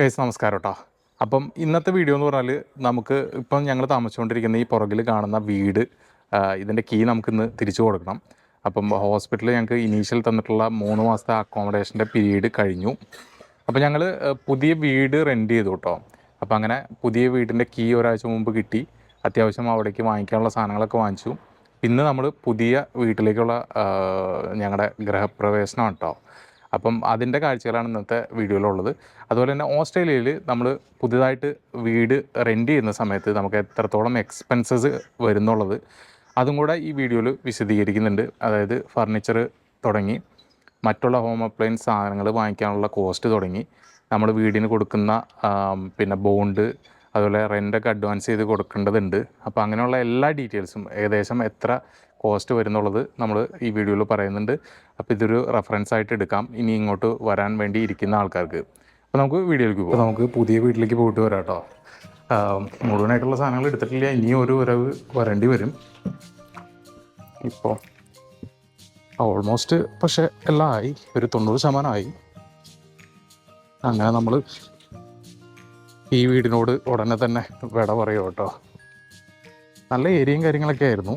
Guys നമസ്കാരം കേട്ടോ അപ്പം ഇന്നത്തെ വീഡിയോ എന്ന് പറഞ്ഞാൽ നമുക്ക് ഇപ്പം ഞങ്ങൾ താമസിച്ചുകൊണ്ടിരിക്കുന്ന ഈ പുറകിൽ കാണുന്ന വീട് ഇതിന്റെ കീ നമുക്കിന്ന് തിരിച്ചു കൊടുക്കണം. അപ്പം ഹോസ്പിറ്റലിൽ ഞങ്ങൾക്ക് ഇനീഷ്യൽ തന്നിട്ടുള്ള മൂന്ന് മാസത്തെ അക്കോമഡേഷന്റെ പീരീഡ് കഴിഞ്ഞു. അപ്പം ഞങ്ങൾ പുതിയ വീട് റെന്റ് ചെയ്തു കേട്ടോ അപ്പം അങ്ങനെ പുതിയ വീടിന്റെ കീ ഒരാഴ്ച മുമ്പ് കിട്ടി. അത്യാവശ്യം അവിടേക്ക് വാങ്ങിക്കാനുള്ള സാധനങ്ങളൊക്കെ വാങ്ങിച്ചു. ഇന്ന് നമ്മൾ പുതിയ വീട്ടിലേക്കുള്ള ഞങ്ങളുടെ ഗൃഹപ്രവേശനം കേട്ടോ അപ്പം അതിന്റെ കാഴ്ചകളാണ് ഇന്നത്തെ വീഡിയോയിലുള്ളത്. അതുപോലെ തന്നെ ഓസ്ട്രേലിയയിൽ നമ്മൾ പുതിയതായിട്ട് വീട് റെന്റ് ചെയ്യുന്ന സമയത്ത് നമുക്ക് എത്രത്തോളം എക്സ്പെൻസസ് വരുന്നുള്ളത് അതും കൂടെ ഈ വീഡിയോയിൽ വിശദീകരിക്കുന്നുണ്ട്. അതായത് ഫർണിച്ചർ തുടങ്ങി മറ്റുള്ള ഹോം അപ്ലയൻസ് സാധനങ്ങൾ വാങ്ങിക്കാനുള്ള കോസ്റ്റ് തുടങ്ങി നമ്മൾ വീടിന് കൊടുക്കുന്ന പിന്നെ ബോണ്ട് അതുപോലെ റെന്റൊക്കെ അഡ്വാൻസ് ചെയ്ത് കൊടുക്കേണ്ടതുണ്ട്. അപ്പോൾ അങ്ങനെയുള്ള എല്ലാ ഡീറ്റെയിൽസും ഏകദേശം എത്ര കോസ്റ്റ് വരുന്നുള്ളത് നമ്മൾ ഈ വീഡിയോയിൽ പറയുന്നുണ്ട്. അപ്പോൾ ഇതൊരു റെഫറൻസ് ആയിട്ട് എടുക്കാം. ഇനി ഇങ്ങോട്ട് വരാൻ വേണ്ടി ഇരിക്കുന്ന ആൾക്കാർക്ക്. അപ്പോൾ നമുക്ക് വീഡിയോയിലേക്ക് പോകാം നമുക്ക് പുതിയ വീട്ടിലേക്ക് പോയിട്ട് വരാം കേട്ടോ. മുഴുവനായിട്ടുള്ള സാധനങ്ങൾ എടുത്തിട്ടില്ല. ഇനിയും ഒരു വരവ് വരേണ്ടി വരും. ഇപ്പോൾ ഓൾമോസ്റ്റ് പക്ഷേ എല്ലാം ആയി. ഒരു തൊണ്ണൂറ് ശതമാനമായി അങ്ങനെ നമ്മൾ ഈ വീടിനോട് ഉടനെ തന്നെ വിട പറയും കേട്ടോ. നല്ല ഏരിയയും കാര്യങ്ങളൊക്കെ ആയിരുന്നു.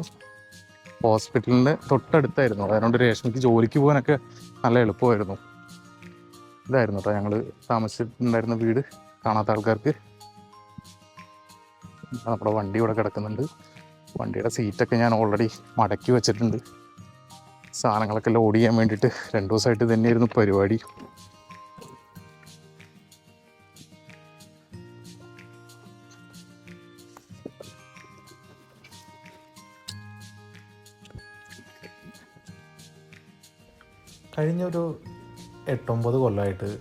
ഹോസ്പിറ്റലിന്റെ തൊട്ടടുത്തായിരുന്നു. അതുകൊണ്ട് രേഷ്മയ്ക്ക് ജോലിക്ക് പോകാനൊക്കെ നല്ല എളുപ്പമായിരുന്നു. ഇതായിരുന്നു കേട്ടോ ഞങ്ങൾ താമസിച്ചിട്ടുണ്ടായിരുന്ന വീട്. കാണാത്ത ആൾക്കാർക്ക്. നമ്മുടെ വണ്ടി ഇവിടെ കിടക്കുന്നുണ്ട്. വണ്ടിയുടെ സീറ്റൊക്കെ ഞാൻ ഓൾറെഡി മടക്കി വെച്ചിട്ടുണ്ട്. സാധനങ്ങളൊക്കെ ലോഡ് ചെയ്യാൻ വേണ്ടിയിട്ട് രണ്ട് ദിവസമായിട്ട് തന്നെയായിരുന്നു പരിപാടി. കഴിഞ്ഞൊരു എട്ടൊമ്പത് കൊല്ലമായിട്ട്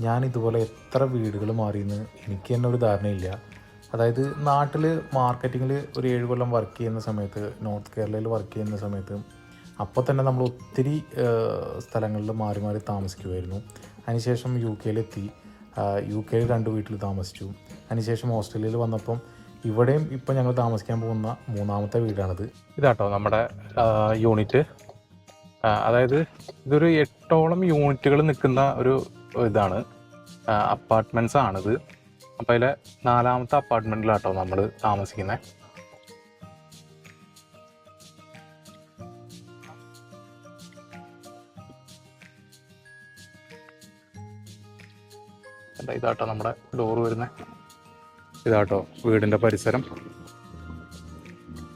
ഞാൻ ഇതുപോലെ എത്ര വീടുകൾ മാറിയെന്ന് എനിക്ക് തന്നെ ഒരു ധാരണയില്ല. അതായത് നാട്ടിൽ മാർക്കറ്റിങ്ങിൽ ഒരു ഏഴ് കൊല്ലം വർക്ക് ചെയ്യുന്ന സമയത്ത് നോർത്ത് കേരളയിൽ വർക്ക് ചെയ്യുന്ന സമയത്ത് അപ്പോൾ തന്നെ നമ്മൾ ഒത്തിരി സ്ഥലങ്ങളിൽ മാറി മാറി താമസിക്കുമായിരുന്നു അതിനുശേഷം യു കെയിലെത്തി യു കെയിൽ രണ്ട് വീട്ടിൽ താമസിച്ചു. അതിനുശേഷം ഓസ്ട്രേലിയയിൽ വന്നപ്പം ഇവിടെയും ഇപ്പം ഞങ്ങൾ താമസിക്കാൻ പോകുന്ന മൂന്നാമത്തെ വീടാണിത്. ഇതാട്ടോ നമ്മുടെ യൂണിറ്റ്. അതായത് ഇതൊരു എട്ടോളം യൂണിറ്റുകൾ നിൽക്കുന്ന ഒരു ഇതാണ്. അപ്പാർട്ട്മെന്റ്സ് ആണിത്. അപ്പോൾ അതിലെ നാലാമത്തെ അപ്പാർട്ട്മെന്റിലാട്ടോ നമ്മൾ താമസിക്കുന്നത് ഇതാട്ടോ നമ്മുടെ ഡോറ് വരുന്നത് ഇതാട്ടോ വീടിന്റെ പരിസരം.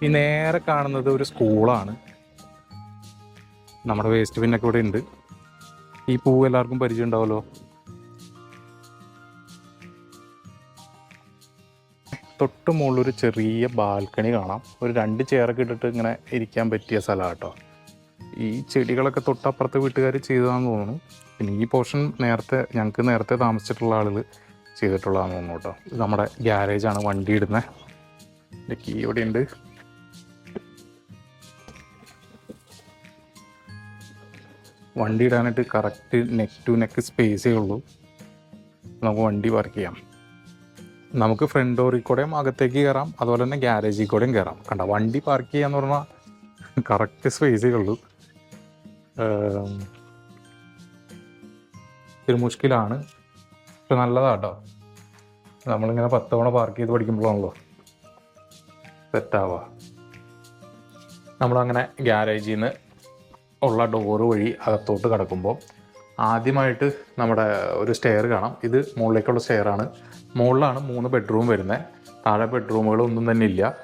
ഈ നേരെ കാണുന്നത് ഒരു സ്കൂളാണ് നമ്മുടെ വേസ്റ്റ് പിന്നൊക്കെ ഇവിടെ ഉണ്ട്. ഈ പൂവ് എല്ലാവർക്കും പരിചയം ഉണ്ടാവുമല്ലോ. തൊട്ട് മുകളിൽ ഒരു ചെറിയ ബാൽക്കണി കാണാം. ഒരു രണ്ട് ചെയറൊക്കെ ഇട്ടിട്ട് ഇങ്ങനെ ഇരിക്കാൻ പറ്റിയ സ്ഥലമാണ് കേട്ടോ. ഈ ചെടികളൊക്കെ തൊട്ടപ്പുറത്തെ വീട്ടുകാർ ചെയ്തതാണെന്ന് തോന്നുന്നു. പിന്നെ ഈ പോർഷൻ നേരത്തെ ഞങ്ങൾക്ക് നേരത്തെ താമസിച്ചിട്ടുള്ള ആളുകൾ ചെയ്തിട്ടുള്ളതാണെന്ന് തോന്നുന്നു കേട്ടോ. നമ്മുടെ ഗ്യാരേജാണ് വണ്ടി ഇടുന്നത് കീ ഇവിടെ ഉണ്ട് വണ്ടി ഇടാനായിട്ട് കറക്റ്റ് നെക്ക് ടു നെക്ക് സ്പേസേ ഉള്ളൂ. നമുക്ക് വണ്ടി പാർക്ക് ചെയ്യാം. നമുക്ക് ഫ്രണ്ട് ഡോറിൽ കൂടെയും അകത്തേക്ക് കയറാം അതുപോലെ തന്നെ ഗ്യാരേജിൽ കൂടെയും കയറാം കണ്ട വണ്ടി പാർക്ക് ചെയ്യാന്ന് പറഞ്ഞാൽ കറക്റ്റ് സ്പേസേ ഉള്ളൂ. ഒരു മുഷ്കിലാണ് പക്ഷെ നല്ലതാട്ടോ നമ്മളിങ്ങനെ പത്ത് തവണ പാർക്ക് ചെയ്ത് പഠിക്കുമ്പോഴാണല്ലോ സെറ്റാവുക നമ്മളങ്ങനെ ഗ്യാരേജിൽ നിന്ന് ഉള്ള ഡോർ വഴി അകത്തോട്ട് കടക്കുമ്പോൾ ആദ്യമായിട്ട് നമ്മുടെ ഒരു സ്റ്റെയർ കാണാം. ഇത് മുകളിലേക്കുള്ള സ്റ്റെയറാണ് മുകളിലാണ് മൂന്ന് ബെഡ്റൂം വരുന്നത് താഴെ ബെഡ്റൂമുകളൊന്നും തന്നെ ഇല്ല.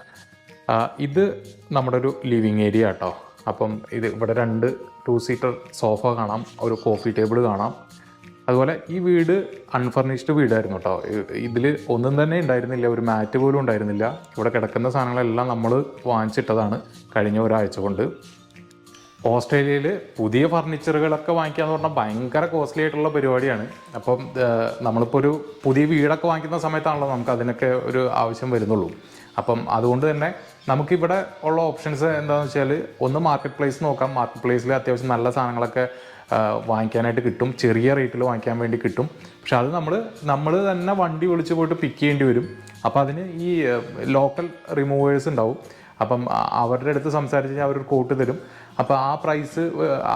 ഇത് നമ്മുടെ ഒരു ലിവിങ് ഏരിയ കേട്ടോ അപ്പം ഇത് ഇവിടെ രണ്ട് ടു സീറ്റർ സോഫ കാണാം. ഒരു കോഫി ടേബിൾ കാണാം. അതുപോലെ ഈ വീട് അൺഫർണിഷ്ഡ് വീടായിരുന്നു കേട്ടോ ഇതിൽ ഒന്നും തന്നെ ഉണ്ടായിരുന്നില്ല. ഒരു മാറ്റ് പോലും ഉണ്ടായിരുന്നില്ല. ഇവിടെ കിടക്കുന്ന സാധനങ്ങളെല്ലാം നമ്മൾ വാങ്ങിച്ചിട്ടതാണ് കഴിഞ്ഞ ഒരാഴ്ച കൊണ്ട്. ഓസ്ട്രേലിയയിൽ പുതിയ ഫർണിച്ചറുകളൊക്കെ വാങ്ങിക്കുക എന്ന് പറഞ്ഞാൽ ഭയങ്കര കോസ്റ്റ്ലി ആയിട്ടുള്ള പരിപാടിയാണ്. അപ്പം നമ്മളിപ്പോൾ ഒരു പുതിയ വീടൊക്കെ വാങ്ങിക്കുന്ന സമയത്താണല്ലോ നമുക്ക് അതിനൊക്കെ ഒരു ആവശ്യം വരുന്നുള്ളൂ. അപ്പം അതുകൊണ്ട് തന്നെ നമുക്കിവിടെ ഉള്ള ഓപ്ഷൻസ് എന്താണെന്ന് വെച്ചാൽ ഒന്ന് മാർക്കറ്റ് പ്ലേസ് നോക്കാം. മാർക്കറ്റ് പ്ലേസിൽ അത്യാവശ്യം നല്ല സാധനങ്ങളൊക്കെ വാങ്ങിക്കാനായിട്ട് കിട്ടും. ചെറിയ റേറ്റിൽ വാങ്ങിക്കാൻ വേണ്ടി കിട്ടും. പക്ഷെ അത് നമ്മൾ നമ്മൾ തന്നെ വണ്ടി വിളിച്ച് പോയിട്ട് പിക്ക് ചെയ്യേണ്ടി വരും. അപ്പോൾ അതിന് ഈ ലോക്കൽ റിമൂവേഴ്സ് ഉണ്ടാവും. അപ്പം അവരുടെ അടുത്ത് സംസാരിച്ച് അവർ കോട്ട് തരും. അപ്പോൾ ആ പ്രൈസ്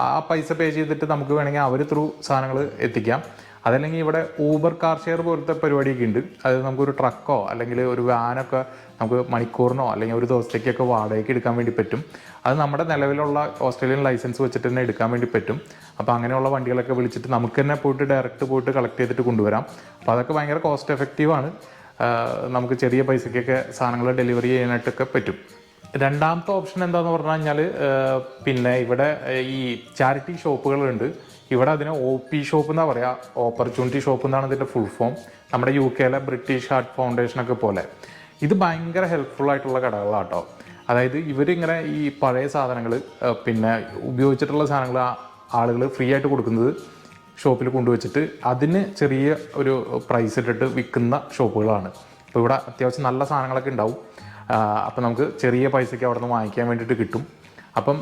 ആ പൈസ പേ ചെയ്തിട്ട് നമുക്ക് വേണമെങ്കിൽ അവർ ത്രൂ സാധനങ്ങൾ എത്തിക്കാം. അതല്ലെങ്കിൽ ഇവിടെ ഊബർ കാർ ഷെയർ പോലത്തെ പരിപാടിയൊക്കെ ഉണ്ട്. അതായത് നമുക്കൊരു ട്രക്കോ അല്ലെങ്കിൽ ഒരു വാനൊക്കെ നമുക്ക് മണിക്കൂറിനോ അല്ലെങ്കിൽ ഒരു ദിവസത്തേക്കൊക്കെ വാടകയ്ക്ക് എടുക്കാൻ വേണ്ടി പറ്റും. അത് നമ്മുടെ നിലവിലുള്ള ഓസ്ട്രേലിയൻ ലൈസൻസ് വെച്ചിട്ട് തന്നെ എടുക്കാൻ വേണ്ടി പറ്റും. അപ്പോൾ അങ്ങനെയുള്ള വണ്ടികളൊക്കെ വിളിച്ചിട്ട് നമുക്ക് തന്നെ പോയിട്ട് ഡയറക്റ്റ് പോയിട്ട് കളക്ട് ചെയ്തിട്ട് കൊണ്ടുവരാം. അപ്പോൾ അതൊക്കെ ഭയങ്കര കോസ്റ്റ് എഫക്റ്റീവാണ് നമുക്ക് ചെറിയ പൈസയ്ക്കൊക്കെ സാധനങ്ങൾ ഡെലിവറി ചെയ്യാനായിട്ടൊക്കെ പറ്റും. രണ്ടാമത്തെ ഓപ്ഷൻ എന്താന്ന് പറഞ്ഞു കഴിഞ്ഞാൽ പിന്നെ ഇവിടെ ഈ ചാരിറ്റി ഷോപ്പുകളുണ്ട് ഇവിടെ അതിന് ഒ പി ഷോപ്പ് എന്നാ പറയാ. ഓപ്പർച്യൂണിറ്റി ഷോപ്പ് എന്നാണ് ഇതിന്റെ ഫുൾ ഫോം നമ്മുടെ യു കെയിലെ ബ്രിട്ടീഷ് ഹാർട്ട് ഫൗണ്ടേഷൻ ഒക്കെ പോലെ. ഇത് ഭയങ്കര ഹെൽപ്ഫുൾ ആയിട്ടുള്ള കടകളാണ് കേട്ടോ അതായത് ഇവരിങ്ങനെ ഈ പഴയ സാധനങ്ങൾ പിന്നെ ഉപയോഗിച്ചിട്ടുള്ള സാധനങ്ങൾ ആളുകൾ ഫ്രീ ആയിട്ട് കൊടുക്കുന്നത് ഷോപ്പിൽ കൊണ്ടുവച്ചിട്ട് അതിന് ചെറിയ ഒരു പ്രൈസ് ഇട്ടിട്ട് വിൽക്കുന്ന ഷോപ്പുകളാണ് അപ്പോൾ ഇവിടെ അത്യാവശ്യം നല്ല സാധനങ്ങളൊക്കെ ഉണ്ടാവും. അപ്പം നമുക്ക് ചെറിയ പൈസയ്ക്ക് അവിടെ നിന്ന് വാങ്ങിക്കാൻ വേണ്ടിയിട്ട് കിട്ടും. അപ്പം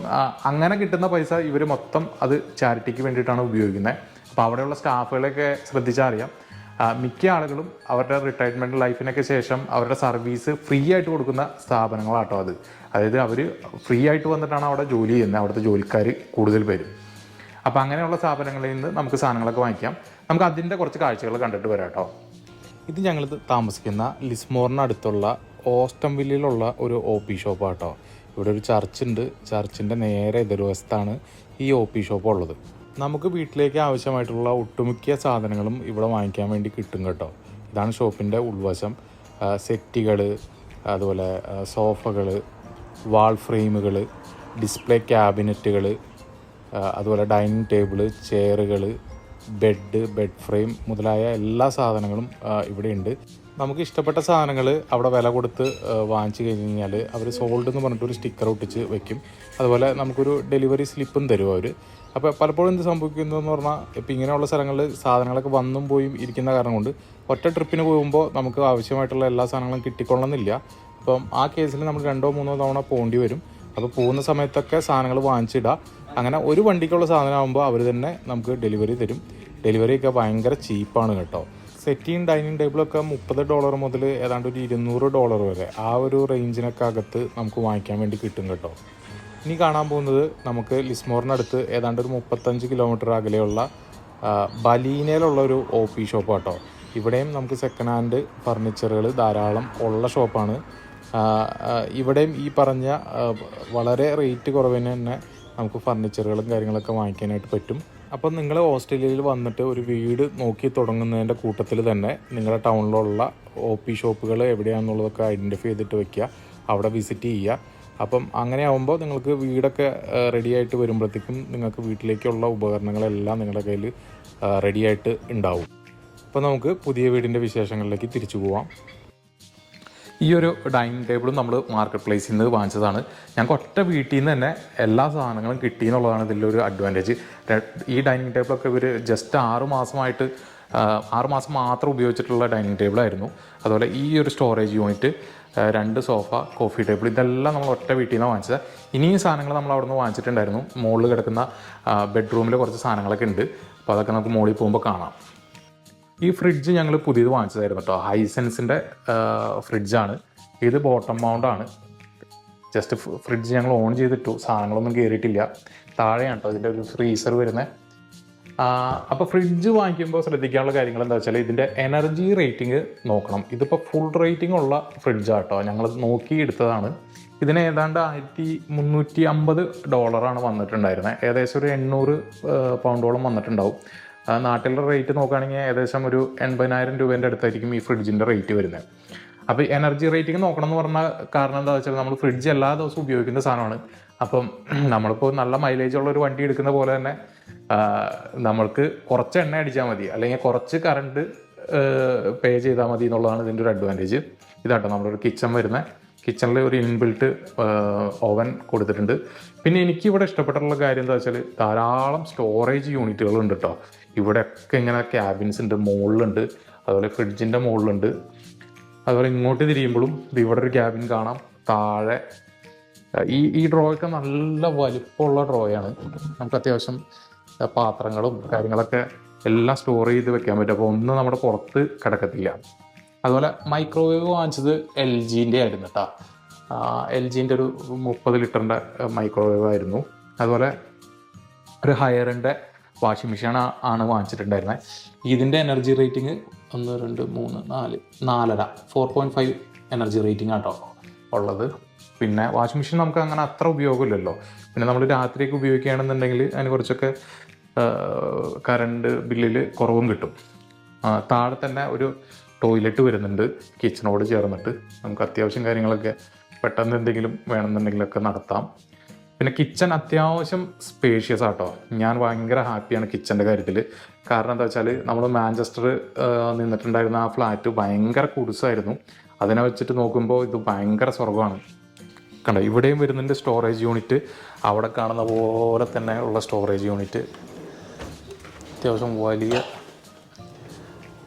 അങ്ങനെ കിട്ടുന്ന പൈസ ഇവർ മൊത്തം അത് ചാരിറ്റിക്ക് വേണ്ടിയിട്ടാണ് ഉപയോഗിക്കുന്നത്. അപ്പോൾ അവിടെയുള്ള സ്റ്റാഫുകളെയൊക്കെ ശ്രദ്ധിച്ചാൽ അറിയാം മിക്ക ആളുകളും അവരുടെ റിട്ടയർമെന്റ് ലൈഫിനൊക്കെ ശേഷം അവരുടെ സർവീസ് ഫ്രീ ആയിട്ട് കൊടുക്കുന്ന സ്ഥാപനങ്ങളാട്ടോ അത്. അതായത് അവർ ഫ്രീ ആയിട്ട് വന്നിട്ടാണ് അവിടെ ജോലി ചെയ്യുന്നത്. അവിടുത്തെ ജോലിക്കാർ കൂടുതൽ പേരും. അപ്പോൾ അങ്ങനെയുള്ള സ്ഥാപനങ്ങളിൽ നിന്ന് നമുക്ക് സാധനങ്ങളൊക്കെ വാങ്ങിക്കാം. നമുക്ക് അതിന്റെ കുറച്ച് കാഴ്ചകൾ കണ്ടിട്ട് വരാം കേട്ടോ ഇത് ഞങ്ങൾ താമസിക്കുന്ന ലിസ്മോറിന് അടുത്തുള്ള ഓസ്റ്റംവില്ലിലുള്ള ഒരു ഒ പി ഷോപ്പാട്ടോ ഇവിടെ ഒരു ചർച്ച് ഉണ്ട് ചർച്ചിന്റെ നേരെ എതിർവശത്താണ് ഈ ഒ പി ഷോപ്പ് ഉള്ളത്. നമുക്ക് വീട്ടിലേക്ക് ആവശ്യമായിട്ടുള്ള ഒട്ടുമിക്ക സാധനങ്ങളും ഇവിടെ വാങ്ങിക്കാൻ വേണ്ടി കിട്ടും കേട്ടോ. ഇതാണ് ഷോപ്പിന്റെ ഉൾവശം. സെറ്റുകൾ അതുപോലെ സോഫകൾ വാൾ ഫ്രെയിമുകൾ ഡിസ്പ്ലേ ക്യാബിനറ്റുകൾ അതുപോലെ ഡൈനിങ് ടേബിൾ ചെയറുകൾ ബെഡ് ബെഡ് ഫ്രെയിം മുതലായ എല്ലാ സാധനങ്ങളും ഇവിടെയുണ്ട്. നമുക്ക് ഇഷ്ടപ്പെട്ട സാധനങ്ങൾ അവിടെ വില കൊടുത്ത് വാങ്ങിച്ചു കഴിഞ്ഞ് കഴിഞ്ഞാൽ അവർ സോൾഡ് എന്ന് പറഞ്ഞിട്ട് ഒരു സ്റ്റിക്കർ ഒട്ടിച്ച് വെക്കും. അതുപോലെ നമുക്കൊരു ഡെലിവറി സ്ലിപ്പും തരും അവർ അപ്പോൾ പലപ്പോഴും എന്ത് സംഭവിക്കുന്നതെന്ന് പറഞ്ഞാൽ ഇപ്പം ഇങ്ങനെയുള്ള സ്ഥലങ്ങളിൽ സാധനങ്ങളൊക്കെ വന്നും പോയും ഇരിക്കുന്ന കാരണം കൊണ്ട് ഒറ്റ ട്രിപ്പിന് പോകുമ്പോൾ നമുക്ക് ആവശ്യമായിട്ടുള്ള എല്ലാ സാധനങ്ങളും കിട്ടിക്കൊള്ളണമെന്നില്ല. അപ്പം ആ കേസിൽ നമ്മൾ രണ്ടോ മൂന്നോ തവണ പോകേണ്ടി വരും. അപ്പോൾ പോകുന്ന സമയത്തൊക്കെ സാധനങ്ങൾ വാങ്ങിച്ചിടുക അങ്ങനെ ഒരു വണ്ടിക്കുള്ള സാധനമാകുമ്പോൾ അവർ തന്നെ നമുക്ക് ഡെലിവറി തരും. ഡെലിവറിയൊക്കെ ഭയങ്കര ചീപ്പാണ് കേട്ടോ. സെറ്റിയും ഡൈനിങ് ടേബിളൊക്കെ മുപ്പത് ഡോളർ മുതൽ ഏതാണ്ട് ഒരു ഇരുന്നൂറ് ഡോളർ വരെ ആ ഒരു റേഞ്ചിനൊക്കെ അകത്ത് നമുക്ക് വാങ്ങിക്കാൻ വേണ്ടി കിട്ടും കേട്ടോ. ഇനി കാണാൻ പോകുന്നത് നമുക്ക് ലിസ്മോറിനടുത്ത് ഏതാണ്ട് ഒരു മുപ്പത്തഞ്ച് കിലോമീറ്റർ അകലെയുള്ള ബലീനയിലുള്ള ഒരു ഒ പി ഷോപ്പ് കേട്ടോ ഇവിടെയും നമുക്ക് സെക്കൻഡ് ഹാൻഡ് ഫർണിച്ചറുകൾ ധാരാളം ഉള്ള ഷോപ്പാണ് ഇവിടെയും ഈ പറഞ്ഞ വളരെ റേറ്റ് കുറവിന് തന്നെ നമുക്ക് ഫർണിച്ചറുകളും കാര്യങ്ങളൊക്കെ വാങ്ങിക്കാനായിട്ട് പറ്റും. അപ്പം നിങ്ങൾ ഓസ്ട്രേലിയയിൽ വന്നിട്ട് ഒരു വീട് നോക്കി തുടങ്ങുന്നതിന്റെ കൂട്ടത്തിൽ തന്നെ നിങ്ങളുടെ ടൗണിലുള്ള ഒ പി ഷോപ്പുകൾ എവിടെയാണെന്നുള്ളതൊക്കെ ഐഡന്റിഫൈ ചെയ്തിട്ട് വെക്കുക അവിടെ വിസിറ്റ് ചെയ്യുക. അപ്പം അങ്ങനെ ആകുമ്പോൾ നിങ്ങൾക്ക് വീടൊക്കെ റെഡി ആയിട്ട് വരുമ്പോഴത്തേക്കും നിങ്ങൾക്ക് വീട്ടിലേക്കുള്ള ഉപകരണങ്ങളെല്ലാം നിങ്ങളുടെ കയ്യിൽ റെഡിയായിട്ട് ഉണ്ടാവും. അപ്പോൾ നമുക്ക് പുതിയ വീടിന്റെ വിശേഷങ്ങളിലേക്ക് തിരിച്ചു പോവാം. ഈ ഒരു ഡൈനിങ് ടേബിളും നമ്മൾ മാർക്കറ്റ് പ്ലേസിൽ നിന്ന് വാങ്ങിച്ചതാണ്. ഞങ്ങൾക്ക് ഒറ്റ വീട്ടിൽ നിന്ന് തന്നെ എല്ലാ സാധനങ്ങളും കിട്ടി എന്നുള്ളതാണ് ഇതിന്റെ ഒരു അഡ്വാന്റേജ് ഈ ഡൈനിങ് ടേബിളൊക്കെ ഇവർ ജസ്റ്റ് ആറ് മാസമായിട്ട് ആ, ആറ് മാസം മാത്രം ഉപയോഗിച്ചിട്ടുള്ള ഡൈനിങ് ടേബിളായിരുന്നു. അതുപോലെ ഈ ഒരു സ്റ്റോറേജ് യൂണിറ്റ് രണ്ട് സോഫ കോഫി ടേബിൾ ഇതെല്ലാം നമ്മൾ ഒറ്റ വീട്ടിൽ നിന്നാണ് വാങ്ങിച്ചത്. ഇനിയും സാധനങ്ങൾ നമ്മൾ അവിടെ നിന്ന് വാങ്ങിച്ചിട്ടുണ്ടായിരുന്നു. മുകളിൽ കിടക്കുന്ന ബെഡ്റൂമിൽ കുറച്ച് സാധനങ്ങളൊക്കെ ഉണ്ട് അപ്പോൾ അതൊക്കെ നമുക്ക് മുകളിൽ പോകുമ്പോൾ കാണാം. ഈ ഫ്രിഡ്ജ് ഞങ്ങൾ പുതിയത് വാങ്ങിച്ചതായിരുന്നു കേട്ടോ. ഹൈസെൻസിന്റെ ഫ്രിഡ്ജാണ് ഇത് ബോട്ടം മൗണ്ട് ആണ്. ജസ്റ്റ് ഫ്രിഡ്ജ് ഞങ്ങൾ ഓൺ ചെയ്തിട്ടു. സാധനങ്ങളൊന്നും കയറിയിട്ടില്ല താഴെയാണ് കേട്ടോ ഇതിന്റെ ഒരു ഫ്രീസർ വരുന്നത് അപ്പോൾ ഫ്രിഡ്ജ് വാങ്ങിക്കുമ്പോൾ ശ്രദ്ധിക്കാനുള്ള കാര്യങ്ങൾ എന്താ വെച്ചാൽ ഇതിന്റെ എനർജി റേറ്റിംഗ് നോക്കണം. ഇതിപ്പോൾ ഫുൾ റേറ്റിംഗ് ഉള്ള ഫ്രിഡ്ജാണ് കേട്ടോ. ഞങ്ങൾ നോക്കി എടുത്തതാണ്. ഇതിന് ഏതാണ്ട് ആയിരത്തി മുന്നൂറ്റി അമ്പത് ഡോളറാണ് വന്നിട്ടുണ്ടായിരുന്നത് ഏകദേശം ഒരു എണ്ണൂറ് പൗണ്ടോളം വന്നിട്ടുണ്ടാവും. നാട്ടിലെ റേറ്റ് നോക്കുകയാണെങ്കിൽ ഏകദേശം ഒരു എൺപതിനായിരം രൂപേന്റെ അടുത്തായിരിക്കും ഈ ഫ്രിഡ്ജിന്റെ റേറ്റ് വരുന്നത്. അപ്പോൾ എനർജി റേറ്റിംഗ് നോക്കണം എന്ന് പറഞ്ഞ കാരണം എന്താ വെച്ചാൽ നമ്മൾ ഫ്രിഡ്ജ് എല്ലാ ദിവസവും ഉപയോഗിക്കുന്ന സാധനമാണ്. അപ്പം നമ്മളിപ്പോൾ നല്ല മൈലേജ് ഉള്ള ഒരു വണ്ടി എടുക്കുന്ന പോലെ തന്നെ നമ്മൾക്ക് കുറച്ച് എണ്ണ അടിച്ചാൽ മതി. അല്ലെങ്കിൽ കുറച്ച് കറണ്ട് പേ ചെയ്താൽ മതി എന്നുള്ളതാണ് ഇതിന്റെ ഒരു അഡ്വാന്റേജ് ഇതാട്ടോ നമ്മളൊരു കിച്ചൺ വരുന്നത്. കിച്ചണിൽ ഒരു ഇൻബിൽട്ട് ഓവൻ കൊടുത്തിട്ടുണ്ട്. പിന്നെ എനിക്ക് ഇവിടെ ഇഷ്ടപ്പെട്ടിട്ടുള്ള കാര്യം എന്താ വെച്ചാൽ ധാരാളം സ്റ്റോറേജ് യൂണിറ്റുകൾ ഉണ്ട് കേട്ടോ ഇവിടെയൊക്കെ ഇങ്ങനെ ക്യാബിൻസ് ഉണ്ട് മുകളിലുണ്ട് അതുപോലെ ഫ്രിഡ്ജിന്റെ മുകളിലുണ്ട് അതുപോലെ ഇങ്ങോട്ട് തിരിയുമ്പോഴും ഇവിടെ ഒരു ക്യാബിൻ കാണാം താഴെ. ഈ ഈ ഡ്രോയൊക്കെ നല്ല വലിപ്പമുള്ള ഡ്രോയാണ് നമുക്ക് അത്യാവശ്യം പാത്രങ്ങളും കാര്യങ്ങളൊക്കെ എല്ലാം സ്റ്റോർ ചെയ്ത് വെക്കാൻ പറ്റും. അപ്പോൾ ഒന്നും നമ്മുടെ പുറത്ത് കിടക്കത്തില്ല. അതുപോലെ മൈക്രോവേവ് വാങ്ങിച്ചത് എൽ ജീന്റെ ആയിരുന്നു കേട്ടോ എൽ ജീന്റെ ഒരു മുപ്പത് ലിറ്ററിന്റെ മൈക്രോവേവ് ആയിരുന്നു. അതുപോലെ ഒരു ഹയറിന്റെ വാഷിംഗ് മെഷീൻ ആണ് വാങ്ങിച്ചിട്ടുണ്ടായിരുന്നത് ഇതിന്റെ എനർജി റേറ്റിംഗ് ഒന്ന് രണ്ട് മൂന്ന് നാല് നാലര. Four point five energy rating ആട്ടോ ഉള്ളത്. പിന്നെ വാഷിംഗ് മെഷീൻ നമുക്ക് അങ്ങനെ അത്ര ഉപയോഗമില്ലല്ലോ. പിന്നെ നമ്മൾ രാത്രിയൊക്കെ ഉപയോഗിക്കുകയാണെന്നുണ്ടെങ്കിൽ അതിന് കുറച്ചൊക്കെ കറണ്ട് ബില്ലിൽ കുറവും കിട്ടും. താഴെ തന്നെ ഒരു ടോയ്ലറ്റ് വരുന്നുണ്ട് കിച്ചണോട് ചേർന്നിട്ട്. നമുക്ക് അത്യാവശ്യം കാര്യങ്ങളൊക്കെ പെട്ടെന്ന് എന്തെങ്കിലും വേണമെന്നുണ്ടെങ്കിലൊക്കെ നടത്താം. പിന്നെ കിച്ചൺ അത്യാവശ്യം സ്പേഷ്യസ് ആട്ടോ. ഞാൻ ഭയങ്കര ഹാപ്പിയാണ് കിച്ചന്റെ കാര്യത്തിൽ കാരണം എന്താ വെച്ചാൽ നമ്മൾ മാഞ്ചസ്റ്റർ നിന്നിട്ടുണ്ടായിരുന്ന ആ ഫ്ലാറ്റ് ഭയങ്കര കുടുസായിരുന്നു. അതിനെ വെച്ചിട്ട് നോക്കുമ്പോൾ ഇത് ഭയങ്കര സ്വർഗമാണ് കണ്ടോ? ഇവിടെയും വരുന്നുണ്ട് സ്റ്റോറേജ് യൂണിറ്റ് അവിടെ കാണുന്ന പോലെ തന്നെ ഉള്ള സ്റ്റോറേജ് യൂണിറ്റ് അത്യാവശ്യം വലിയ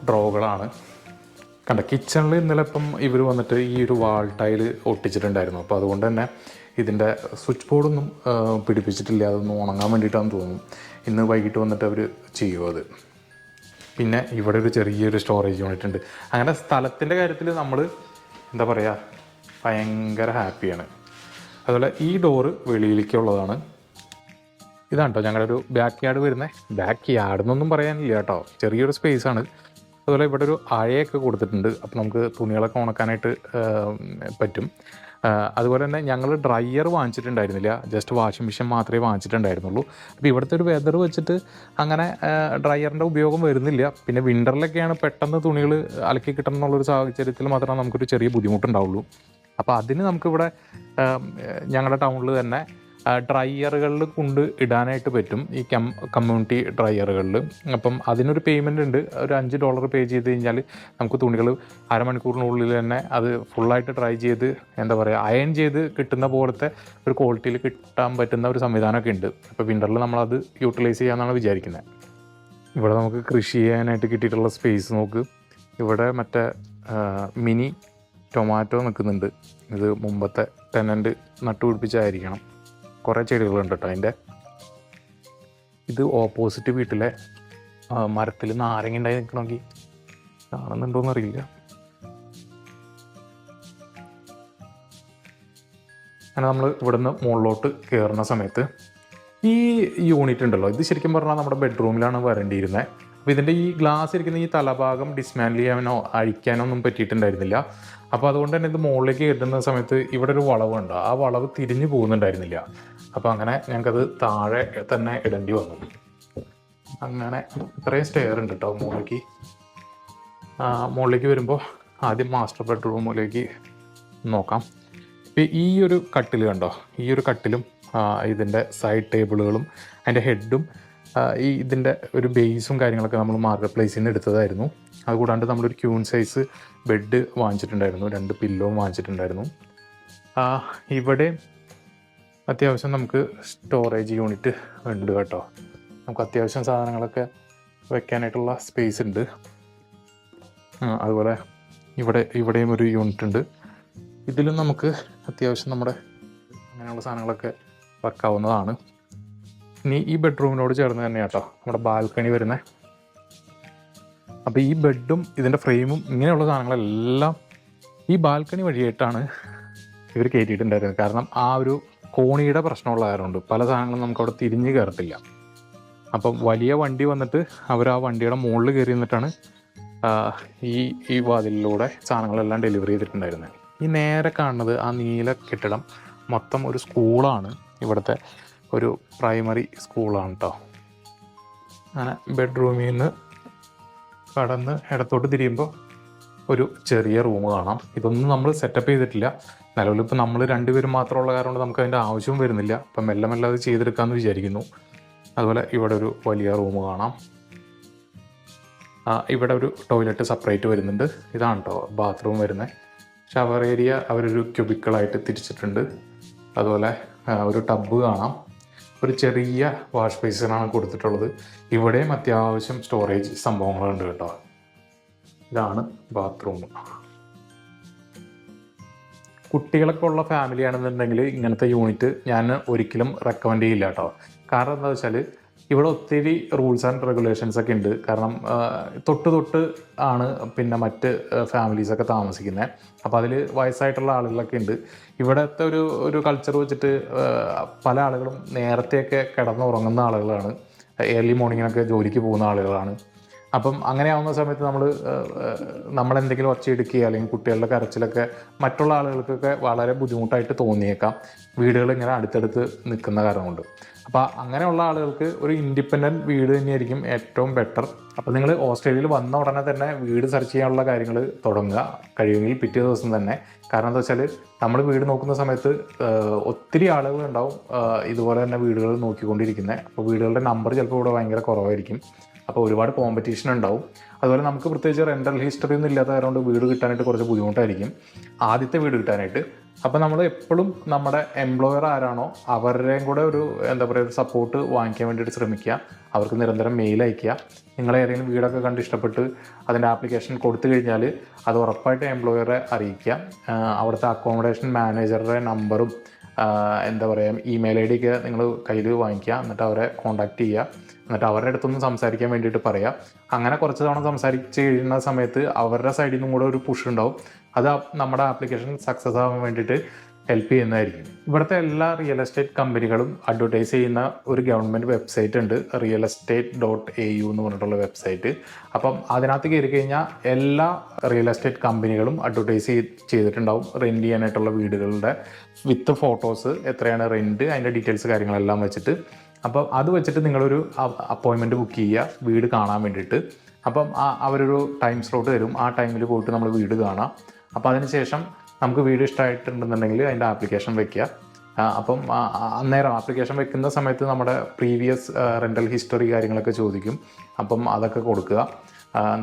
ഡ്രോകളാണ് കണ്ട? കിച്ചണിൽ ഇന്നലെ ഇപ്പം ഇവർ വന്നിട്ട് ഈ ഒരു വാൾ ടൈൽ ഒട്ടിച്ചിട്ടുണ്ടായിരുന്നു. അപ്പോൾ അതുകൊണ്ട് തന്നെ ഇതിന്റെ സ്വിച്ച് ബോർഡൊന്നും പിടിപ്പിച്ചിട്ടില്ല. അതൊന്നും ഉണങ്ങാൻ വേണ്ടിയിട്ടാണെന്ന് തോന്നുന്നു. ഇന്ന് വൈകിട്ട് വന്നിട്ട് അവർ ചെയ്യും അത്. പിന്നെ ഇവിടെ ഒരു ചെറിയൊരു സ്റ്റോറേജ് യൂണിറ്റ് ഉണ്ട്. അങ്ങനെ സ്ഥലത്തിന്റെ കാര്യത്തിൽ നമ്മൾ എന്താ പറയുക ഭയങ്കര ഹാപ്പിയാണ്. അതുപോലെ ഈ ഡോറ് വെളിയിലേക്കുള്ളതാണ്. ഇതാണ് കേട്ടോ ഞങ്ങളുടെ ഒരു ബാക്ക് യാർഡ് വരുന്നത് ബാക്ക് യാർഡ് എന്നൊന്നും പറയാനില്ല കേട്ടോ. ചെറിയൊരു സ്പേസ് ആണ്. അതുപോലെ ഇവിടെ ഒരു അഴയൊക്കെ കൊടുത്തിട്ടുണ്ട്. അപ്പോൾ നമുക്ക് തുണികളൊക്കെ ഉണക്കാനായിട്ട് പറ്റും. അതുപോലെ തന്നെ ഞങ്ങൾ ഡ്രയർ വാങ്ങിച്ചിട്ടുണ്ടായിരുന്നില്ല. ജസ്റ്റ് വാഷിംഗ് മെഷീൻ മാത്രമേ വാങ്ങിച്ചിട്ടുണ്ടായിരുന്നുള്ളൂ. അപ്പോൾ ഇവിടുത്തെ ഒരു വെതർ വെച്ചിട്ട് അങ്ങനെ ഡ്രയറിന്റെ ഉപയോഗം വരുന്നില്ല. പിന്നെ വിന്ററിലൊക്കെയാണ് പെട്ടെന്ന് തുണികൾ അലക്കി കിട്ടണം എന്നുള്ളൊരു സാഹചര്യത്തിൽ മാത്രമേ നമുക്കൊരു ചെറിയ ബുദ്ധിമുട്ടുണ്ടാവുള്ളൂ. അപ്പോൾ അതിന് നമുക്കിവിടെ ഞങ്ങളുടെ ടൗണിൽ തന്നെ ഡ്രയറുകളിൽ കൊണ്ട് ഇടാനായിട്ട് പറ്റും ഈ കം കമ്മ്യൂണിറ്റി ഡ്രയറുകളിൽ. അപ്പം അതിനൊരു പേയ്മെന്റ് ഉണ്ട്. ഒരു അഞ്ച് ഡോളർ പേ ചെയ്ത് കഴിഞ്ഞാൽ നമുക്ക് തുണികൾ അരമണിക്കൂറിനുള്ളിൽ തന്നെ അത് ഫുള്ളായിട്ട് ഡ്രൈ ചെയ്ത് എന്താ പറയുക അയൺ ചെയ്ത് കിട്ടുന്ന പോലത്തെ ഒരു ക്വാളിറ്റിയിൽ കിട്ടാൻ പറ്റുന്ന ഒരു സംവിധാനമൊക്കെ ഉണ്ട്. അപ്പോൾ വിന്ററിൽ നമ്മളത് യൂട്ടിലൈസ് ചെയ്യാമെന്നാണ് വിചാരിക്കുന്നത് ഇവിടെ നമുക്ക് കൃഷി ചെയ്യാനായിട്ട് കിട്ടിയിട്ടുള്ള സ്പേസ് നോക്ക്. ഇവിടെ മറ്റേ മിനി ടൊമാറ്റോ നിൽക്കുന്നുണ്ട്. ഇത് മുമ്പത്തെ ടെനന്റ് നട്ടുപിടിപ്പിച്ചായിരിക്കണം കുറേ ചെടികളുണ്ട് കേട്ടോ അതിന്റെ. ഇത് ഓപ്പോസിറ്റ് വീട്ടിലെ മരത്തിൽ നാരങ്ങ ഉണ്ടായി നിൽക്കണമെങ്കിൽ കാണുന്നുണ്ടോയെന്ന് അറിയില്ല അങ്ങനെ നമ്മൾ ഇവിടുന്ന് മുകളിലോട്ട് കയറുന്ന സമയത്ത് ഈ യൂണിറ്റ് ഉണ്ടല്ലോ ഇത് ശരിക്കും പറഞ്ഞാൽ നമ്മുടെ ബെഡ്റൂമിലാണ് വരേണ്ടിയിരുന്നത് അപ്പോൾ ഇതിന്റെ ഈ ഗ്ലാസ് ഇരിക്കുന്ന ഈ തലഭാഗം ഡിസ്മാൻഡിൽ ചെയ്യാനോ അഴിക്കാനോ ഒന്നും പറ്റിയിട്ടുണ്ടായിരുന്നില്ല. അപ്പോൾ അതുകൊണ്ട് തന്നെ ഇത് മുകളിലേക്ക് കെട്ടുന്ന സമയത്ത് ഇവിടെ ഒരു വളവുണ്ട് ആ വളവ് തിരിഞ്ഞു പോകുന്നുണ്ടായിരുന്നില്ല. അപ്പോൾ അങ്ങനെ ഞങ്ങൾക്കത് താഴെ തന്നെ ഇടേണ്ടി വന്നു. അങ്ങനെ ഇത്രയും സ്റ്റെയർ ഉണ്ട് കേട്ടോ മുകളിലേക്ക്. മുകളിലേക്ക് വരുമ്പോൾ ആദ്യം മാസ്റ്റർ ബെഡ്റൂമിലേക്ക് നോക്കാം. ഇപ്പം ഈ ഒരു കട്ടിൽ കണ്ടോ? ഈ ഒരു കട്ടിലും ഇതിന്റെ സൈഡ് ടേബിളുകളും അതിന്റെ ഹെഡും ഈ ഇതിന്റെ ഒരു ബേസും കാര്യങ്ങളൊക്കെ നമ്മൾ മാർക്കറ്റ് പ്ലേസിൽ നിന്ന് എടുത്തതായിരുന്നു. അതുകൂടാണ്ട് നമ്മളൊരു ക്യൂൺ സൈസ് ബെഡ് വാങ്ങിച്ചിട്ടുണ്ടായിരുന്നു. രണ്ട് പില്ലോ വാങ്ങിച്ചിട്ടുണ്ടായിരുന്നു. ഇവിടെ അത്യാവശ്യം നമുക്ക് സ്റ്റോറേജ് യൂണിറ്റ് ഉണ്ട് കേട്ടോ. നമുക്ക് അത്യാവശ്യം സാധനങ്ങളൊക്കെ വെക്കാനായിട്ടുള്ള സ്പേസ് ഉണ്ട്. അതുപോലെ ഇവിടെ ഇവിടെയും ഒരു യൂണിറ്റ് ഉണ്ട്. ഇതിലും നമുക്ക് അത്യാവശ്യം നമ്മുടെ അങ്ങനെയുള്ള സാധനങ്ങളൊക്കെ വെക്കാവുന്നതാണ് ഇനി ഈ ബെഡ്റൂമിനോട് ചേർന്ന് തന്നെ കേട്ടോ നമ്മുടെ ബാൽക്കണി വരുന്നത് അപ്പോൾ ഈ ബെഡും ഇതിന്റെ ഫ്രെയിമും ഇങ്ങനെയുള്ള സാധനങ്ങളെല്ലാം ഈ ബാൽക്കണി വഴിയായിട്ടാണ് ഇവർ കയറ്റിയിട്ടുണ്ടായിരുന്നത് കാരണം ആ ഒരു കോണിയുടെ പ്രശ്നമുള്ള കാരണമുണ്ട് പല സാധനങ്ങളും നമുക്ക് അവിടെ തിരിഞ്ഞ് കയറത്തില്ല. അപ്പം വലിയ വണ്ടി വന്നിട്ട് അവർ ആ വണ്ടിയുടെ മുകളിൽ കയറി നിന്നിട്ടാണ് ഈ ഈ വാതിലിലൂടെ സാധനങ്ങളെല്ലാം ഡെലിവറി ചെയ്തിട്ടുണ്ടായിരുന്നത്. ഈ നേരെ കാണുന്നത് ആ നീല കെട്ടിടം മൊത്തം ഒരു സ്കൂളാണ്. ഇവിടുത്തെ ഒരു പ്രൈമറി സ്കൂളാണ് കേട്ടോ അങ്ങനെ ബെഡ്റൂമിൽ നിന്ന് കടന്ന് ഇടത്തോട്ട് തിരിയുമ്പോൾ ഒരു ചെറിയ റൂം കാണാം. ഇതൊന്നും നമ്മൾ സെറ്റപ്പ് ചെയ്തിട്ടില്ല. നിലവിൽ ഇപ്പോൾ നമ്മൾ രണ്ടുപേരും മാത്രമുള്ള കാരണം കൊണ്ട് നമുക്ക് അതിന്റെ ആവശ്യവും വരുന്നില്ല. അപ്പം മെല്ലെ മെല്ലെ അത് ചെയ്തെടുക്കാമെന്ന് വിചാരിക്കുന്നു. അതുപോലെ ഇവിടെ ഒരു വലിയ റൂം കാണാം. ഇവിടെ ഒരു ടോയ്ലറ്റ് സെപ്പറേറ്റ് വരുന്നുണ്ട്. ഇതാണ് കേട്ടോ ബാത്റൂം വരുന്നത് ഷവർ ഏരിയ അവരൊരു ക്യൂബിക്കളായിട്ട് തിരിച്ചിട്ടുണ്ട്. അതുപോലെ ഒരു ടബ് കാണാം. ഒരു ചെറിയ വാഷ് ബേസിനാണ് കൊടുത്തിട്ടുള്ളത്. ഇവിടെയും അത്യാവശ്യം സ്റ്റോറേജ് സംഭവങ്ങളുണ്ട് കേട്ടോ. ഇതാണ് ബാത്റൂം കുട്ടികളൊക്കെ ഉള്ള ഫാമിലി ആണെന്നുണ്ടെങ്കിൽ ഇങ്ങനത്തെ യൂണിറ്റ് ഞാൻ ഒരിക്കലും റെക്കമെൻഡ് ചെയ്യില്ല കേട്ടോ. കാരണം എന്താ വെച്ചാൽ ഇവിടെ ഒത്തിരി റൂൾസ് ആൻഡ് റെഗുലേഷൻസ് ഒക്കെ ഉണ്ട്. കാരണം തൊട്ട് തൊട്ട് ആണ് പിന്നെ മറ്റ് ഫാമിലീസ് ഒക്കെ താമസിക്കുന്നത് അപ്പോൾ അതിൽ വയസ്സായിട്ടുള്ള ആളുകളൊക്കെ ഉണ്ട്. ഇവിടുത്തെ ഒരു ഒരു കൾച്ചർ വെച്ചിട്ട് പല ആളുകളും നേരത്തെയൊക്കെ കിടന്നുറങ്ങുന്ന ആളുകളാണ്. ഏർലി മോർണിങ്ങിനൊക്കെ ജോലിക്ക് പോകുന്ന ആളുകളാണ്. അപ്പം അങ്ങനെ ആവുന്ന സമയത്ത് നമ്മൾ നമ്മളെന്തെങ്കിലും ഒച്ചയെടുക്കുക അല്ലെങ്കിൽ കുട്ടികളുടെ കരച്ചിലൊക്കെ മറ്റുള്ള ആളുകൾക്കൊക്കെ വളരെ ബുദ്ധിമുട്ടായിട്ട് തോന്നിയേക്കാം. വീടുകൾ ഇങ്ങനെ അടുത്തടുത്ത് നിൽക്കുന്ന കാരണം കൊണ്ട് അപ്പോൾ അങ്ങനെയുള്ള ആളുകൾക്ക് ഒരു ഇൻഡിപെൻഡന്റ് വീട് തന്നെയായിരിക്കും ഏറ്റവും ബെറ്റർ അപ്പോൾ നിങ്ങൾ ഓസ്ട്രേലിയയിൽ വന്ന ഉടനെ തന്നെ വീട് സെർച്ച് ചെയ്യാനുള്ള കാര്യങ്ങൾ തുടങ്ങുക കഴിയുമെങ്കിൽ പിറ്റേ ദിവസം തന്നെ. കാരണം എന്താ വെച്ചാൽ നമ്മൾ വീട് നോക്കുന്ന സമയത്ത് ഒത്തിരി ആളുകൾ ഉണ്ടാവും ഇതുപോലെ തന്നെ വീടുകൾ നോക്കിക്കൊണ്ടിരിക്കുന്നത് അപ്പോൾ വീടുകളുടെ നമ്പർ ചിലപ്പോൾ ഇവിടെ ഭയങ്കര കുറവായിരിക്കും. അപ്പോൾ ഒരുപാട് കോമ്പറ്റീഷൻ ഉണ്ടാവും. അതുപോലെ നമുക്ക് പ്രത്യേകിച്ച് റെന്റൽ ഹിസ്റ്ററി ഒന്നും ഇല്ലാത്ത കാരണം വീട് കിട്ടാനായിട്ട് കുറച്ച് ബുദ്ധിമുട്ടായിരിക്കും. ആദ്യത്തെ വീട് കിട്ടാനായിട്ട് അപ്പോൾ നമ്മൾ എപ്പോഴും നമ്മുടെ എംപ്ലോയർ ആരാണോ അവരുടെയും കൂടെ ഒരു എന്താ പറയുക ഒരു സപ്പോർട്ട് വാങ്ങിക്കാൻ വേണ്ടിയിട്ട് ശ്രമിക്കുക. അവർക്ക് നിരന്തരം മെയിൽ അയക്കുക. നിങ്ങൾ ഏതെങ്കിലും വീടൊക്കെ കണ്ട് ഇഷ്ടപ്പെട്ട് അതിന്റെ ആപ്ലിക്കേഷൻ കൊടുത്തു കഴിഞ്ഞാൽ അത് ഉറപ്പായിട്ട് എംപ്ലോയറെ അറിയിക്കുക. അവിടുത്തെ അക്കോമഡേഷൻ മാനേജറുടെ നമ്പറും എന്താ പറയുക ഇമെയിൽ ഐ ഡി ഒക്കെ നിങ്ങൾ കയ്യിൽ വാങ്ങിക്കുക. എന്നിട്ട് അവരെ കോൺടാക്റ്റ് ചെയ്യുക. എന്നിട്ട് അവരുടെ അടുത്തൊന്ന് സംസാരിക്കാൻ വേണ്ടിയിട്ട് പറയുക അങ്ങനെ കുറച്ച് തവണ സംസാരിച്ച് കഴിയുന്ന സമയത്ത് അവരുടെ സൈഡിൽ നിന്നും കൂടെ ഒരു പുഷ് ഉണ്ടാവും. അത് നമ്മുടെ ആപ്ലിക്കേഷൻ സക്സസ് ആവാൻ വേണ്ടിയിട്ട് ഹെൽപ്പ് ചെയ്യുന്നതായിരിക്കും. ഇവിടുത്തെ എല്ലാ റിയൽ എസ്റ്റേറ്റ് കമ്പനികളും അഡ്വർടൈസ് ചെയ്യുന്ന ഒരു ഗവൺമെന്റ് വെബ്സൈറ്റ് ഉണ്ട് real estate dot A U എന്ന് പറഞ്ഞിട്ടുള്ള വെബ്സൈറ്റ് അപ്പം അതിനകത്ത് കയറി കഴിഞ്ഞാൽ എല്ലാ റിയൽ എസ്റ്റേറ്റ് കമ്പനികളും അഡ്വർടൈസ് ചെയ്തിട്ടുണ്ടാവും. റെന്റ് ചെയ്യാനായിട്ടുള്ള വീടുകളുടെ വിത്ത് ഫോട്ടോസ് എത്രയാണ് റെന്റ് അതിന്റെ ഡീറ്റെയിൽസ് കാര്യങ്ങളെല്ലാം വെച്ചിട്ട്. അപ്പം അത് വെച്ചിട്ട് നിങ്ങളൊരു അപ്പോയിൻമെന്റ് ബുക്ക് ചെയ്യുക വീട് കാണാൻ വേണ്ടിയിട്ട്. അപ്പം അവരൊരു ടൈം സ്ലോട്ട് തരും. ആ ടൈമിൽ പോയിട്ട് നമ്മൾ വീട് കാണാം. അപ്പോൾ അതിനുശേഷം നമുക്ക് വീഡിയോ ഇഷ്ടമായിട്ടുണ്ടെന്നുണ്ടെങ്കിൽ അതിന്റെ ആപ്ലിക്കേഷൻ വെക്കുക. അപ്പം അന്നേരം ആപ്ലിക്കേഷൻ വെക്കുന്ന സമയത്ത് നമ്മുടെ പ്രീവിയസ് റെന്റൽ ഹിസ്റ്ററി കാര്യങ്ങളൊക്കെ ചോദിക്കും. അപ്പം അതൊക്കെ കൊടുക്കുക.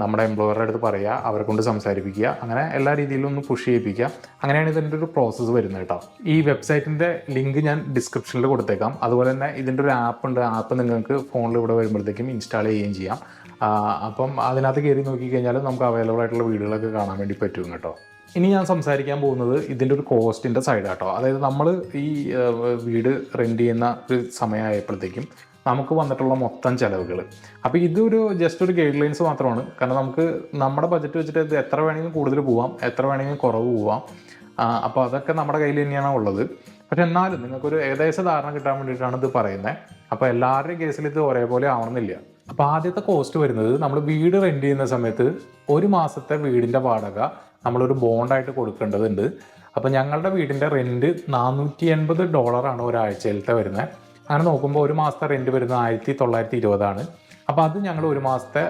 നമ്മുടെ എംപ്ലോയറുടെ അടുത്ത് പറയുക അവരെ കൊണ്ട് സംസാരിപ്പിക്കുക. അങ്ങനെ എല്ലാ രീതിയിലും ഒന്ന് പുഷ് ചെയ്യിപ്പിക്കുക. അങ്ങനെയാണ് ഇതിന്റെ ഒരു പ്രോസസ്സ് വരുന്നത് കേട്ടോ. ഈ വെബ്സൈറ്റിന്റെ ലിങ്ക് ഞാൻ ഡിസ്ക്രിപ്ഷനിൽ കൊടുത്തേക്കാം. അതുപോലെ തന്നെ ഇതിന്റെ ഒരു ആപ്പ് ഉണ്ട്. ആപ്പ് നിങ്ങൾക്ക് ഫോണിൽ ഇവിടെ വരുമ്പോഴത്തേക്കും ഇൻസ്റ്റാൾ ചെയ്യുകയും ചെയ്യാം. അപ്പം അതിനകത്ത് കയറി നോക്കിക്കഴിഞ്ഞാൽ നമുക്ക് അവൈലബിൾ ആയിട്ടുള്ള വീഡിയോകളൊക്കെ കാണാൻ വേണ്ടി പറ്റും കേട്ടോ. ഇനി ഞാൻ സംസാരിക്കാൻ പോകുന്നത് ഇതിന്റെ ഒരു കോസ്റ്റിന്റെ സൈഡാട്ടോ അതായത് നമ്മൾ ഈ വീട് റെന്റ് ചെയ്യുന്ന ഒരു സമയമായപ്പോഴത്തേക്കും നമുക്ക് വന്നിട്ടുള്ള മൊത്തം ചിലവുകൾ അപ്പോൾ ഇതൊരു ജസ്റ്റ് ഒരു ഗൈഡ് ലൈൻസ് മാത്രമാണ്. കാരണം നമുക്ക് നമ്മുടെ ബജറ്റ് വെച്ചിട്ട് ഇത് എത്ര വേണമെങ്കിലും കൂടുതൽ പോവാം എത്ര വേണമെങ്കിലും കുറവ് പോവാം. അപ്പോൾ അതൊക്കെ നമ്മുടെ കയ്യിൽ തന്നെയാണ് ഉള്ളത്. പക്ഷെ എന്നാലും നിങ്ങൾക്കൊരു ഏകദേശ ധാരണ കിട്ടാൻ വേണ്ടിയിട്ടാണ് ഇത് പറയുന്നത് അപ്പോൾ എല്ലാവരുടെയും കേസിൽ ഇത് ഒരേപോലെ ആവണമെന്നില്ല. അപ്പോൾ ആദ്യത്തെ കോസ്റ്റ് വരുന്നത് നമ്മൾ വീട് റെന്റ് ചെയ്യുന്ന സമയത്ത് ഒരു മാസത്തെ വീടിന്റെ വാടക നമ്മളൊരു ബോണ്ടായിട്ട് കൊടുക്കേണ്ടതുണ്ട്. അപ്പോൾ ഞങ്ങളുടെ വീടിന്റെ റെന്റ് നാനൂറ്റി എൺപത് ഡോളറാണ് ഒരാഴ്ചയിലത്തെ വരുന്നത് അങ്ങനെ നോക്കുമ്പോൾ ഒരു മാസത്തെ റെന്റ് വരുന്നത് ആയിരത്തി തൊള്ളായിരത്തി ഇരുപതാണ് അപ്പോൾ അത് ഞങ്ങൾ ഒരു മാസത്തെ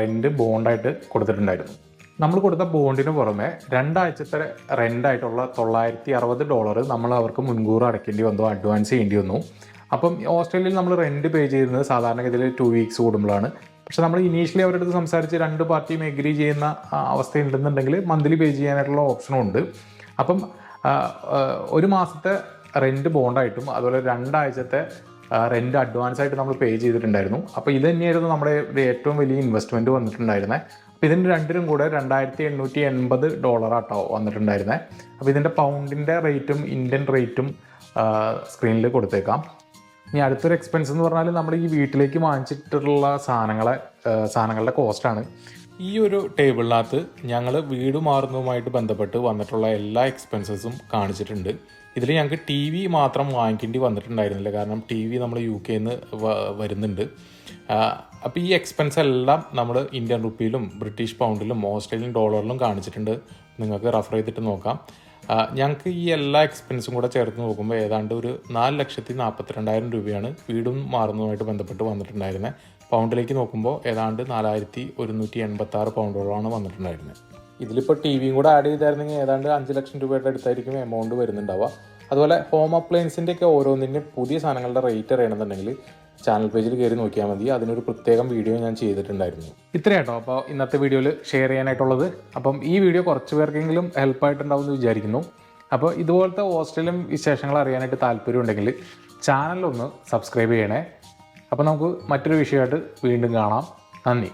റെന്റ് ബോണ്ടായിട്ട് കൊടുത്തിട്ടുണ്ടായിരുന്നു. നമ്മൾ കൊടുത്ത ബോണ്ടിന് പുറമെ രണ്ടാഴ്ചത്തെ റെന്റായിട്ടുള്ള തൊള്ളായിരത്തി അറുപത് ഡോളർ നമ്മൾ അവർക്ക് മുൻകൂർ അടയ്ക്കേണ്ടി വന്നു അഡ്വാൻസ് ചെയ്യേണ്ടി വന്നു. അപ്പം ഓസ്ട്രേലിയയിൽ നമ്മൾ റെന്റ് പേ ചെയ്യുന്നത് സാധാരണഗതിയിൽ ടു വീക്സ് കൂടുമ്പോഴാണ്. പക്ഷെ നമ്മൾ ഇനീഷ്യലി അവരുടെ അടുത്ത് സംസാരിച്ച് രണ്ട് പാർട്ടിയും എഗ്രി ചെയ്യുന്ന അവസ്ഥ ഉണ്ടെന്നുണ്ടെങ്കിൽ മന്ത്ലി പേ ചെയ്യാനായിട്ടുള്ള ഓപ്ഷനും ഉണ്ട്. അപ്പം ഒരു മാസത്തെ റെന്റ് ബോണ്ടായിട്ടും അതുപോലെ രണ്ടാഴ്ചത്തെ റെന്റ് അഡ്വാൻസ് ആയിട്ട് നമ്മൾ പേ ചെയ്തിട്ടുണ്ടായിരുന്നു. അപ്പോൾ ഇത് തന്നെയായിരുന്നു നമ്മുടെ ഏറ്റവും വലിയ ഇൻവെസ്റ്റ്മെന്റ് വന്നിട്ടുണ്ടായിരുന്നത് അപ്പോൾ ഇതിന്റെ രണ്ടിനും കൂടെ രണ്ടായിരത്തി എണ്ണൂറ്റി എൺപത് ഡോളറാട്ടോ വന്നിട്ടുണ്ടായിരുന്നത് അപ്പോൾ ഇതിന്റെ പൗണ്ടിന്റെ റേറ്റും ഇന്ത്യൻ റേറ്റും സ്ക്രീനിൽ കൊടുത്തേക്കാം. ഇനി അടുത്തൊരു എക്സ്പെൻസ് എന്ന് പറഞ്ഞാൽ നമ്മൾ ഈ വീട്ടിലേക്ക് വാങ്ങിച്ചിട്ടുള്ള സാധനങ്ങളെ സാധനങ്ങളുടെ കോസ്റ്റാണ് ഈ ഒരു ടേബിളിനകത്ത് ഞങ്ങൾ വീട് മാറുന്നതുമായിട്ട് ബന്ധപ്പെട്ട് വന്നിട്ടുള്ള എല്ലാ എക്സ്പെൻസസും കാണിച്ചിട്ടുണ്ട്. ഇതിൽ ഞങ്ങൾക്ക് ടി വി മാത്രം വാങ്ങിക്കേണ്ടി വന്നിട്ടുണ്ടായിരുന്നില്ല. കാരണം ടി വി നമ്മൾ യു കെയിൽ നിന്ന് വരുന്നുണ്ട്. അപ്പോൾ ഈ എക്സ്പെൻസ് എല്ലാം നമ്മൾ ഇന്ത്യൻ റുപ്പിയിലും ബ്രിട്ടീഷ് പൗണ്ടിലും ഓസ്ട്രേലിയൻ ഡോളറിലും കാണിച്ചിട്ടുണ്ട്. നിങ്ങൾക്ക് റെഫർ ചെയ്തിട്ട് നോക്കാം. ഞങ്ങൾക്ക് ഈ എല്ലാ എക്സ്പെൻസും കൂടെ ചേർത്ത് നോക്കുമ്പോൾ ഏതാണ്ട് ഒരു നാല് ലക്ഷത്തി നാൽപ്പത്തിരണ്ടായിരം രൂപയാണ് വീടും മാറുന്നതുമായിട്ട് ബന്ധപ്പെട്ട് വന്നിട്ടുണ്ടായിരുന്നത് പൗണ്ടിലേക്ക് നോക്കുമ്പോൾ ഏതാണ്ട് നാലായിരത്തി ഒരുന്നൂറ്റി എൺപത്തി ആറ് പൗണ്ടോളമാണ് വന്നിട്ടുണ്ടായിരുന്നത് ഇതിലിപ്പോൾ ടി വിയും കൂടെ ആഡ് ചെയ്തായിരുന്നെങ്കിൽ ഏതാണ്ട് അഞ്ച് ലക്ഷം രൂപയുടെ അടുത്തായിരിക്കും എമൗണ്ട് വരുന്നുണ്ടാവുക. അതുപോലെ ഹോം അപ്ലയൻസിന്റെ ഒക്കെ ഓരോന്നിന്റെയും പുതിയ സാധനങ്ങളുടെ റേറ്റ് അറിയണമെന്നുണ്ടെങ്കിൽ ചാനൽ പേജിൽ കയറി നോക്കിയാൽ മതി. അതിനൊരു പ്രത്യേകം വീഡിയോ ഞാൻ ചെയ്തിട്ടുണ്ടായിരുന്നു. ഇത്രയാട്ടോ. അപ്പോൾ ഇന്നത്തെ വീഡിയോയിൽ ഷെയർ ചെയ്യാനായിട്ടുള്ളത്. അപ്പം ഈ വീഡിയോ കുറച്ച് പേർക്കെങ്കിലും ഹെൽപ്പായിട്ടുണ്ടാവും എന്ന് വിചാരിക്കുന്നു. അപ്പോൾ ഇതുപോലത്തെ ഓസ്ട്രേലിയൻ വിശേഷങ്ങൾ അറിയാനായിട്ട് താല്പര്യമുണ്ടെങ്കിൽ ചാനലൊന്ന് സബ്സ്ക്രൈബ് ചെയ്യണേ. അപ്പോൾ നമുക്ക് മറ്റൊരു വിഷയമായിട്ട് വീണ്ടും കാണാം. നന്ദി.